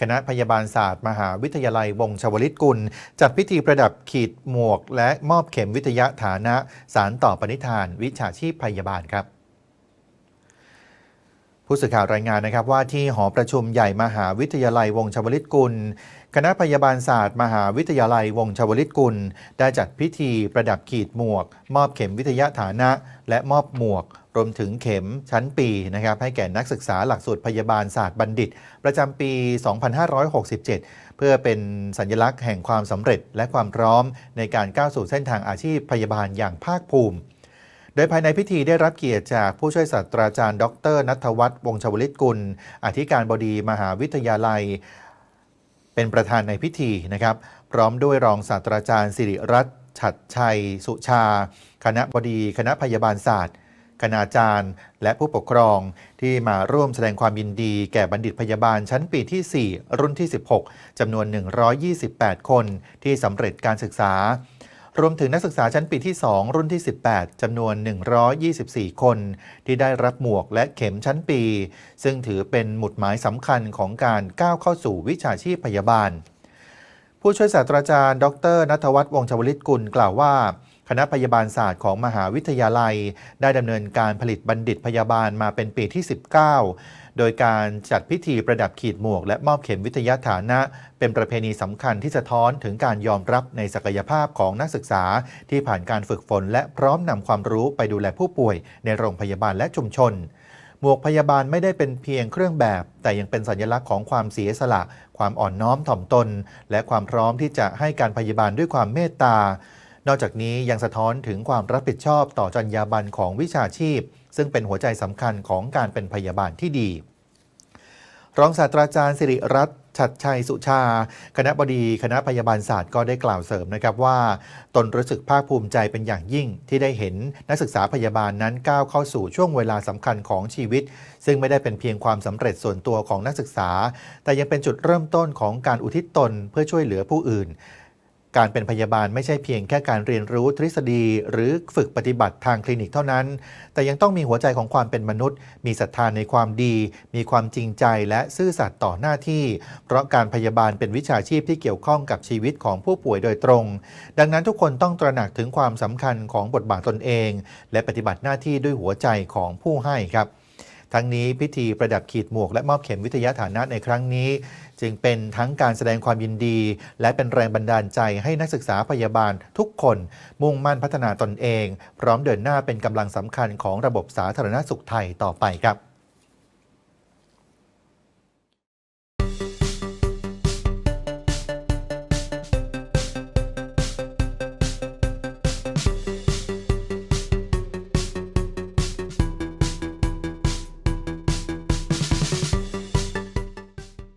คณะพยาบาลศาสตร์ มหาวิทยาลัยวงชวลิตกุล จัดพิธีประดับขีดหมวก และมอบเข็มวิทยาฐานะ สารต่อปณิธาน วิชาชีพพยาบาลครับผู้สื่อข่าวรายงานนะครับว่าที่หอประชุมใหญ่มหาวิทยาลัยวงชวลิตกุล คณะพยาบาลศาสตร์ มหาวิทยาลัยวงชวลิตกุล ได้จัดพิธีประดับขีดหมวก มอบเข็มวิทยาฐานะ และมอบหมวก รวมถึงเข็มชั้นปีนะครับให้แก่นักศึกษาหลักสูตรพยาบาลศาสตร์บัณฑิต ประจำปี 2567 เพื่อเป็นสัญลักษณ์แห่งความสำเร็จและความพร้อมในการก้าวสู่เส้นทางอาชีพพยาบาลอย่างภาคภูมิ โดยภายในพิธีได้รับเกียรติจากผู้ช่วยศาสตราจารย์ ดรนัทวัฒน์วงชวลิตกุล อธิการบดีมหาวิทยาลัย เป็นประธานในพิธีนะครับ พร้อมด้วยรองศาสตราจารย์สิริรัตน์ฉัดชัย สุชา คณะบดี คณะพยาบาลศาสตร์ คณาจารย์ และผู้ปกครองที่มาร่วมแสดงความยินดีแก่บัณฑิตพยาบาลชั้นปีที่ 4 รุ่นที่ 16 จำนวน 128 คนที่สำเร็จการศึกษารวมถึงนักศึกษาชั้นปีที่ 2 รุ่นที่ 18 จำนวน 124 คน ที่ได้รับหมวกและเข็มชั้นปี ซึ่งถือเป็นหมุดหมายสำคัญของการก้าวเข้าสู่วิชาชีพพยาบาล ผู้ช่วยศาสตราจารย์ ดรนัทวัฒน์วงชวลิตกุลกล่าวว่า คณะพยาบาลศาสตร์ของมหาวิทยาลัย ได้ดำเนินการผลิตบัณฑิตพยาบาลมาเป็นปีที่ 19 โดยการจัดพิธีประดับขีดหมวก และมอบเข็มวิทยาฐานะ เป็นประเพณีสำคัญที่สะท้อนถึงการยอมรับในศักยภาพของนักศึกษา ที่ผ่านการฝึกฝน และพร้อมนำความรู้ไปดูแลผู้ป่วย ในโรงพยาบาลและชุมชนหมวกพยาบาลไม่ได้เป็นเพียงเครื่องแบบ แต่ยังเป็นสัญลักษณ์ของความเสียสละ ความอ่อนน้อมถ่อมตน และความพร้อมที่จะให้การพยาบาลด้วยความเมตตา นอกจากนี้ยังสะท้อนถึงความรับผิดชอบต่อจรรยาบรรณของวิชาชีพ ซึ่งเป็นหัวใจสำคัญของการเป็นพยาบาลที่ดี รองศาสตราจารย์สิริรัตน์ฉัดชัยสุชา คณะบดีคณะพยาบาลศาสตร์ก็ได้กล่าวเสริมนะครับว่า ตนรู้สึกภาคภูมิใจเป็นอย่างยิ่งที่ได้เห็นนักศึกษาพยาบาลนั้นก้าวเข้าสู่ช่วงเวลาสำคัญของชีวิต ซึ่งไม่ได้เป็นเพียงความสำเร็จส่วนตัวของนักศึกษา แต่ยังเป็นจุดเริ่มต้นของการอุทิศตนเพื่อช่วยเหลือผู้อื่น การเป็นพยาบาลไม่ใช่เพียงแค่การเรียนรู้ทฤษฎี หรือฝึกปฏิบัติทางคลินิกเท่านั้น แต่ยังต้องมีหัวใจของความเป็นมนุษย์ มีศรัทธาในความดี มีความจริงใจและซื่อสัตย์ต่อหน้าที่ เพราะการพยาบาลเป็นวิชาชีพที่เกี่ยวข้องกับชีวิตของผู้ป่วยโดยตรง ดังนั้นทุกคนต้องตระหนักถึงความสำคัญของบทบาทตนเอง และปฏิบัติหน้าที่ด้วยหัวใจของผู้ให้ครับ ทั้งนี้พิธีประดับขีดหมวกและมอบเข็มวิทยาฐานะในครั้งนี้ จึงเป็นทั้งการแสดงความยินดี และเป็นแรงบันดาลใจให้นักศึกษาพยาบาลทุกคน มุ่งมั่นพัฒนาตนเอง พร้อมเดินหน้าเป็นกำลังสำคัญของระบบสาธารณสุขไทยต่อไปครับ